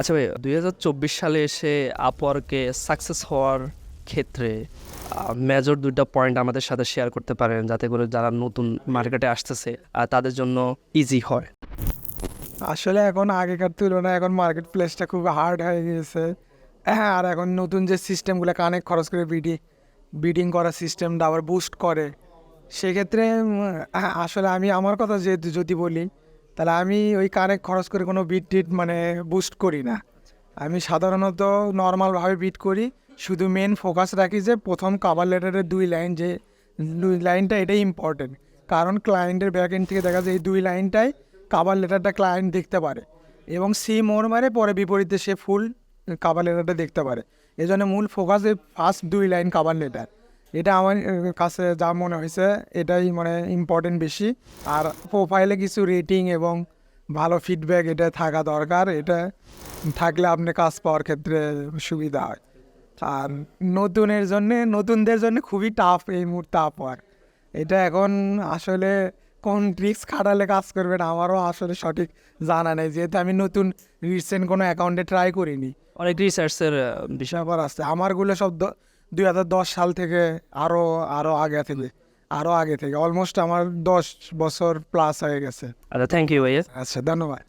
আচ্ছা ভাই দুই হাজার চব্বিশ সালে এসে আপওয়ার্কে সাকসেস হওয়ার ক্ষেত্রে মেজর দুইটা পয়েন্ট আমাদের সাথে শেয়ার করতে পারেন যাতে করে যারা নতুন মার্কেটে আসতেছে আর তাদের জন্য ইজি হয়। আসলে এখন আগেকার তুলনায় এখন মার্কেট প্লেসটা খুব হার্ড হয়ে গিয়েছে। হ্যাঁ আর এখন নতুন যে সিস্টেমগুলো কানেক্ট খরচ করে বিডি বিডিং করার সিস্টেমটা আবার বুস্ট করে। সেক্ষেত্রে হ্যাঁ, আসলে আমি আমার কথা যেহেতু যদি বলি তাহলে আমি ওই কানেক্ট খরচ করে কোনো বিট টিট মানে বুস্ট করি না। আমি সাধারণত নর্মালভাবে বিট করি। শুধু মেন ফোকাস রাখি যে প্রথম কাভার লেটারের দুই লাইন যে, দুই লাইনটা এটাই ইম্পর্টেন্ট কারণ ক্লায়েন্টের ব্যাক এন্ড থেকে দেখা যায় এই দুই লাইনটাই কাভার লেটারটা ক্লায়েন্ট দেখতে পারে। এবং সি মোর মারে পরে বিপরীতে সে ফুল কাভার লেটারটা দেখতে পারে। এই জন্য মূল ফোকাসে ফার্স্ট দুই লাইন কাভার লেটার এটা আমার কাছে যা মনে হয়েছে এটাই মানে ইম্পর্টেন্ট বেশি। আর প্রোফাইলে কিছু রেটিং এবং ভালো ফিডব্যাক এটা থাকা দরকার। এটা থাকলে আপনি কাজ পাওয়ার ক্ষেত্রে সুবিধা হয়। আর নতুনের জন্যে নতুনদের জন্য খুবই টাফ এই মুহূর্তে আপওয়ার এটা এখন আসলে কোন ট্রিক্স খাটালে কাজ করবেন আমারও আসলে সঠিক জানা নেই। যেহেতু আমি নতুন রিসেন্ট কোনো অ্যাকাউন্টে ট্রাই করিনি। অনেক রিসার্চের বিষয়। আছে। আমারগুলো সব দুই হাজার দশ সাল থেকে আরও আরও আগে থেকে আরও আগে থেকে অলমোস্ট আমার দশ বছর প্লাস হয়ে গেছে। আচ্ছা থ্যাংক ইউ ভাইয়া। আচ্ছা ধন্যবাদ।